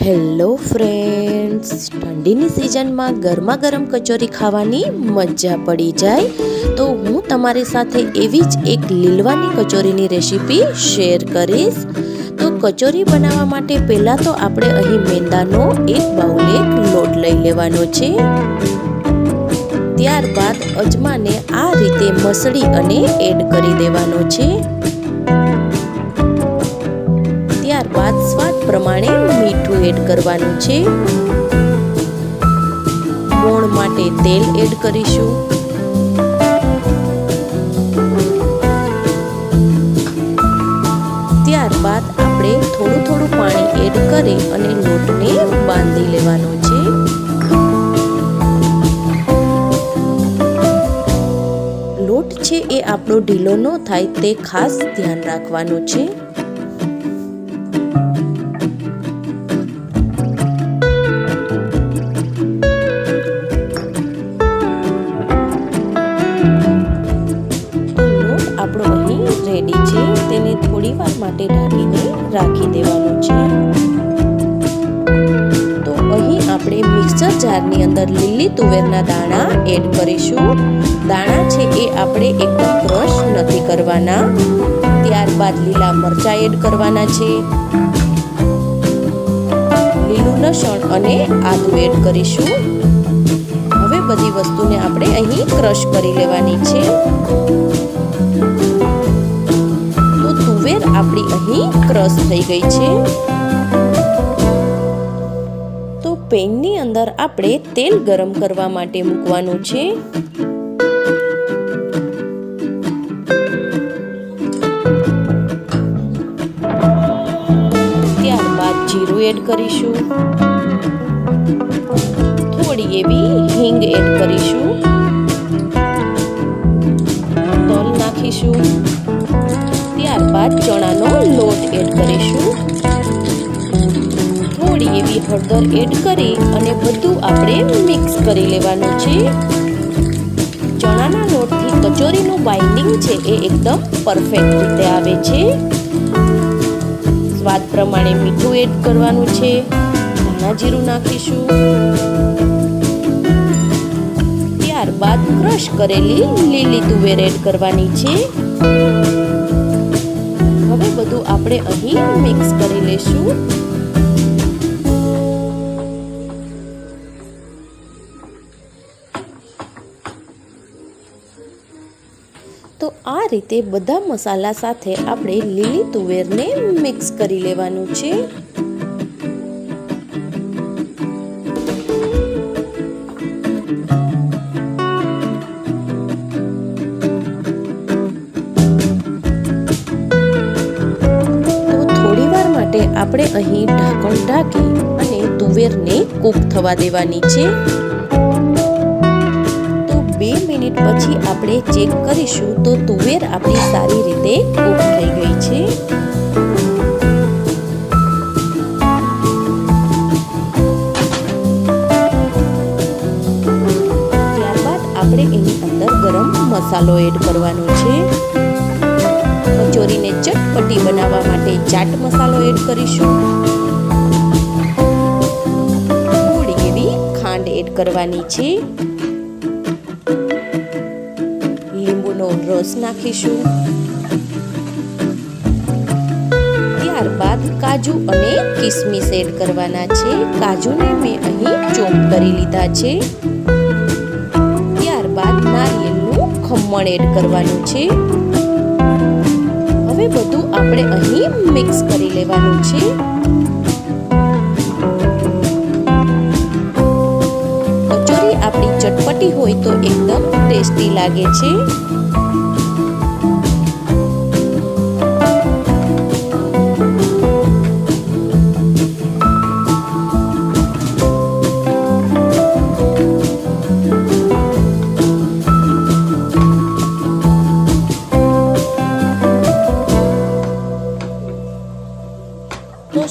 Hello friends ઠંડીની સિઝનમાં ગરમા ગરમ કચોરી ખાવાની મજા પડી જાય. તો હું તમારી સાથે એવી જ એક લીલવાની કચોરીની રેસીપી શેર કરીશ. તો કચોરી બનાવવા માટે પહેલાં તો આપણે અહીં મેંદાનો એક બાઉલ એક લોટ લઈ લેવાનો છે. ત્યારબાદ અજમાને આ રીતે મસળી અને એડ કરી દેવાનો છે. ત્યારબાદ સ્વાદ પ્રમાણે એડ કરવાનું છે. મોણ માટે તેલ એડ કરીશું. ત્યારબાદ આપણે થોડું થોડું પાણી એડ કરી અને લોટને બાંધી લેવાનો છે. લોટ છે એ આપણો ઢીલો ન થાય તે ખાસ ધ્યાન રાખવાનું છે. જારની અંદર લીલી તુવેરના દાણા એડ કરીશું. દાણા છે એ આપણે એકદમ ક્રશ નથી કરવાના. ત્યારબાદ લીલા મરચાં એડ કરવાના છે. લીલું લસણ અને આદુ એડ કરીશું. હવે બધી વસ્તુને આપણે અહીં ક્રશ કરી લેવાની છે. તો તુવેર આપણી અહીં ક્રશ થઈ ગઈ છે. પેનની અંદર આપણે તેલ ગરમ કરવા માટે મૂકવાનું છે. ત્યારબાદ જીરું એડ કરીશું. થોડી એવી હિંગ એડ કરીશું. તલ નાખીશું. ત્યારબાદ ચણાનો લોટ એડ કરીશું. થોડી એવી હળદર એડ કરી અને બધું આપણે મિક્સ કરી લેવાનું છે. ચણાના લોટથી કચોરીનું બાઇન્ડિંગ છે એ એકદમ પરફેક્ટ રીતે આવે છે. સ્વાદ પ્રમાણે મીઠું એડ કરવાનું છે. ધાણા જીરું નાખીશું. ત્યારબાદ ક્રશ કરેલી લીલી તુવેર એડ કરવાની છે. હવે બધું આપણે અહીં મિક્સ કરી લેશું. આ રીતે બધા મસાલા સાથે આપણે લીલી તુવેરને મિક્સ કરી લેવાનું છે. માટે આપણે અહીં ઢાંકણ ઢાંકી અને તુવેરને કૂક થવા દેવાની છે. બે મિનિટ પછી આપણે ચેક કરીશું તો તુવેર આપણી સારી રીતે કૂક થઈ ગઈ છે. ત્યારબાદ આપણે એની અંદર ગરમ મસાલો એડ કરવાનો છે. કચોરીને ચટપટી બનાવવા માટે ચાટ મસાલો એડ કરીશું. એડ કરવાની છે. રસ નાખીશું. ત્યારબાદ કાજુ અને કિસમિસ એડ કરવાના છે. કાજુને મેં અહીં ચોપ કરી લીધા છે. ત્યારબાદ નારિયેળનું ખમણ એડ કરવાનું છે. હવે બધું આપણે અહીં મિક્સ કરી લેવાનું છે. કચોરી આપણી ચટપટી હોય તો એકદમ ટેસ્ટી લાગે છે.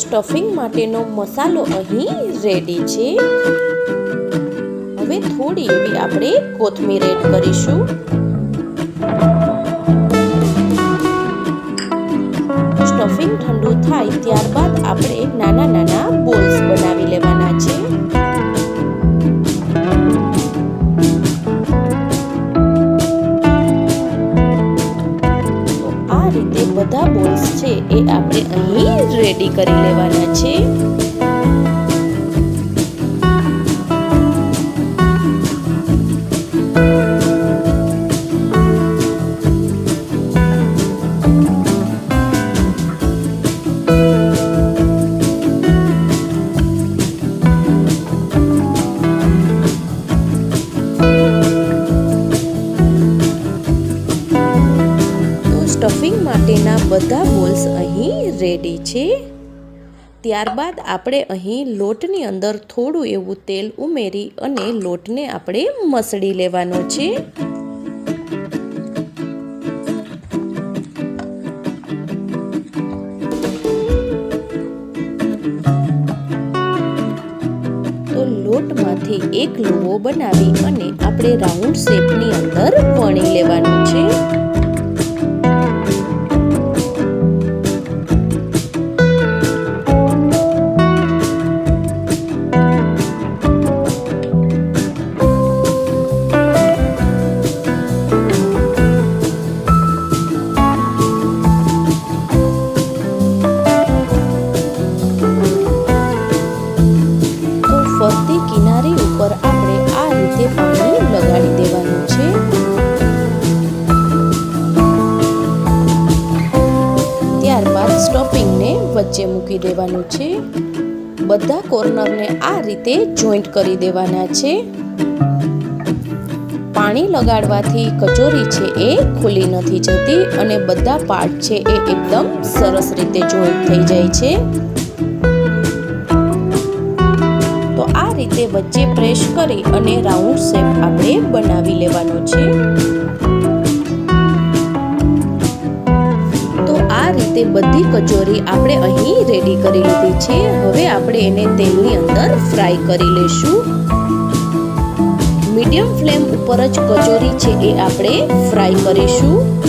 સ્ટફિંગ માટેનો મસાલો અહીં રેડી છે. હવે થોડી એવી આપણે કોથમીર એડ કરીશું. સ્ટફિંગ ઠંડુ થાય ત્યારબાદ આપણે નાના નાના બોલ્સ બનાવીશું. છે. તો સ્ટફિંગ માટેના બધા બોલ્સ અહીં રેડી છે. ત્યારબાદ આપણે અહીં લોટની અંદર થોડું એવું તેલ ઉમેરી અને લોટને આપણે મસળી લેવાનો છે. તો લોટમાંથી એક લોવો બનાવી અને આપણે રાઉન્ડ શેપની અંદર વણી લેવાનું છે. ઉપર આપણે આ રીતે પાણી લગાડી દેવાનું છે. ત્યારબાદ સ્ટોપિંગને વચ્ચે મૂકી દેવાનું છે. બધા કોર્નરને આ રીતે જોઈન્ટ કરી દેવાના છે. પાણી લગાડવાથી કચોરી છે એ ખુલ્લી નથી જતી અને બધા પાર્ટ છે એ એકદમ સરસ રીતે જોઈન્ટ થઈ જાય છે. રીતે વચ્ચે પ્રેસ કરી અને રાઉન્ડ શેપ આપણે બનાવી લેવાનો છે. તો આ રીતે બધી કચોરી આપણે અહીં રેડી કરી લીધી છે. હવે આપણે એને તેલની અંદર ફ્રાય કરી લેશું. મીડિયમ ફ્લેમ ઉપર જ કચોરી છે એ આપણે ફ્રાય કરીશું.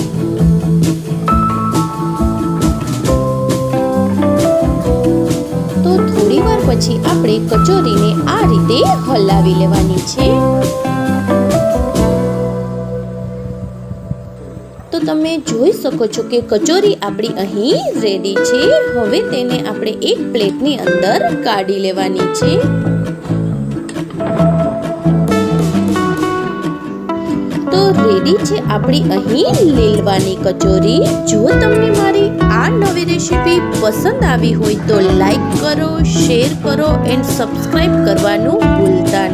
તો વાર પછી આપણે કચોરીને આ રીતે હલાવી લેવાની છે. તો તમે જોઈ શકો છો કે કચોરી આપણી અહીં રેડી છે. હવે તેને આપણે એક પ્લેટની અંદર કાઢી લેવાની છે. તો રેડી છે આપણી અહીં લીલવાની કચોરી. જો તમને આ નવી રેસીપી પસંદ આવી હોય તો લાઈક કરો, શેર કરો એન્ડ સબસ્ક્રાઈબ કરવાનું ભૂલતા